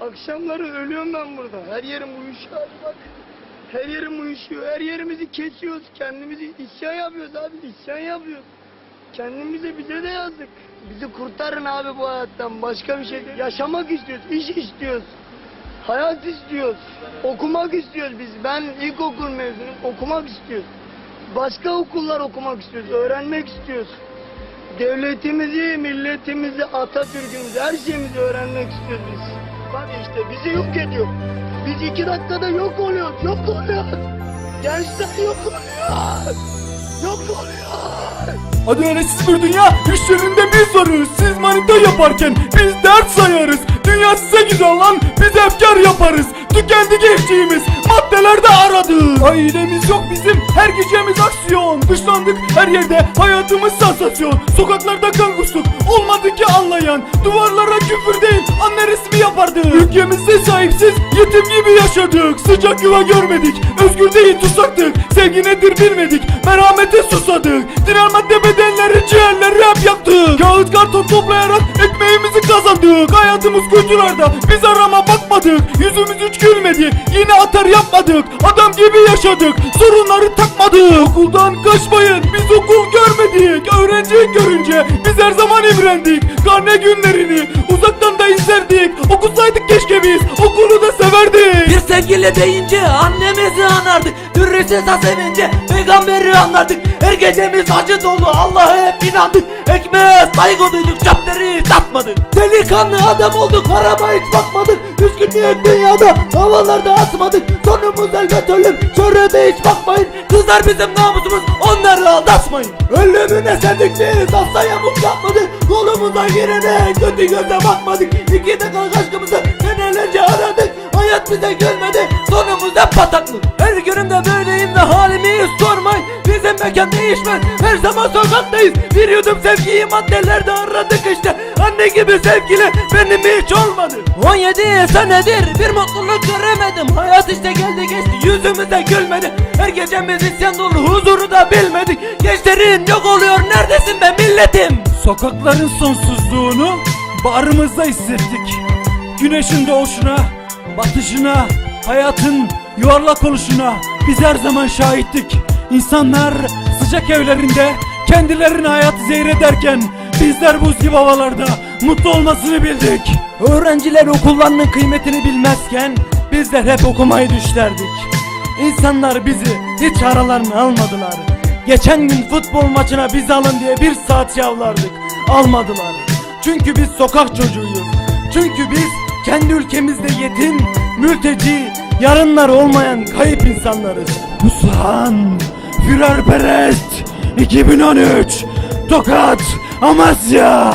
Akşamları ölüyorum ben burada. Her yerim uyuşuyor abi bak. Her yerim uyuşuyor. Her yerimizi kesiyoruz. Kendimizi isyan yapıyoruz abi. İsyan yapıyoruz. Kendimize bize de yazdık. Bizi kurtarın abi bu hayattan. Başka bir şey. Yaşamak istiyoruz. iş istiyoruz. Hayat istiyoruz. Okumak istiyoruz biz. Ben ilkokul mezunuyum. Okumak istiyoruz. Başka okullar okumak istiyoruz. Öğrenmek istiyoruz. Devletimizi, milletimizi, Atatürk'ümüzü, her şeyimizi öğrenmek istiyoruz biz. Bak işte bizi yok ediyor. Biz iki dakikada yok oluyoruz, yok oluyoruz. Gençler yok oluyor. Yok oluyor. Adaletsiz bir dünya işlerinde biz varız Siz manita yaparken biz dert sayarız Dünya size güzel lan biz efkar yaparız Tükendi gençliğimiz maddelerde aradık Ailemiz yok bizim her gecemiz aksiyon. Dışlandık her yerde hayatımız sansasyon Sokaklarda kan kustuk olmadı ki anlayan. Duvarlara küfür değil anne resmi yapardık. Ülkemizde sahipsiz yetim gibi yaşadık. Sıcak yuva görmedik özgür değil tutsaktık. Sevgi nedir bilmedik merhamete susadık. Direnmekte bedenleri ciğerleri hep yaktık Kağıt karton toplayarak ekmeğimizi kazandık. Hayatımız kötülerde biz arama bakmadık. Yüzümüz hiç gülmedi yine atar yapmadık. Adam gibi yaşadık sorunları takmadık. Okuldan kaçmayın biz okul görmedik. Öğrenci görünce biz her zaman imrendik Karne günlerini uzaktan da izlerdik. Okusaydık keşke biz okulu da severdik. Bir sevgili deyince annemizi anardık. Hürriyetsizden sevince peygamberi anlardık. Her gecemiz acı dolu Allah'a hep inandık. Ekmeğe saygı duyduk cepleri tatmadık Delikanlı adam olduk araba hiç bakmadık. Üzgünlük dünyada havalarda atmadık. Sonumuz elbet ölüm şöhrete hiç bakmayın. Kızlar bizim namusumuz onları aldatmayın. Ölümüne sevdik biz asla yamuk yapmadık. Kolumuza girene kötü göze bakmadık. İki dakika aşkımızı senelerce aradık. Hayat bize gülmedi sonumuz hep bataklık. Her günümde böyleyim mekan değişmez. Her zaman sokaktayız Bir yudum sevgiyi maddelerde aradık işte. Anne gibi sevgili benim hiç olmadı. 17 senedir bir mutluluk göremedim. Hayat işte geldi geçti yüzümüze gülmedi. Her gecemiz isyan dolu huzuru da bilmedik. Gençlerin yok oluyor neredesin be milletim? Sokakların sonsuzluğunu bağrımızda hissettik. Güneşin doğuşuna, batışına, hayatın yuvarlak oluşuna biz her zaman şahittik. İnsanlar sıcak evlerinde kendilerine hayatı seyrederken bizler buz gibi havalarda mutlu olmasını bildik. Öğrenciler okullarının kıymetini bilmezken bizler hep okumayı düşlerdik. İnsanlar bizi hiç aralarına almadılar. Geçen gün futbol maçına biz alın diye bir saat yavlardık. Almadılar. Çünkü biz sokak çocuğuyuz. Çünkü biz kendi ülkemizde yetim, mülteci, yarınlar olmayan kayıp insanlarız. Musan, Führerperest, 2013, Tokat, Amasya.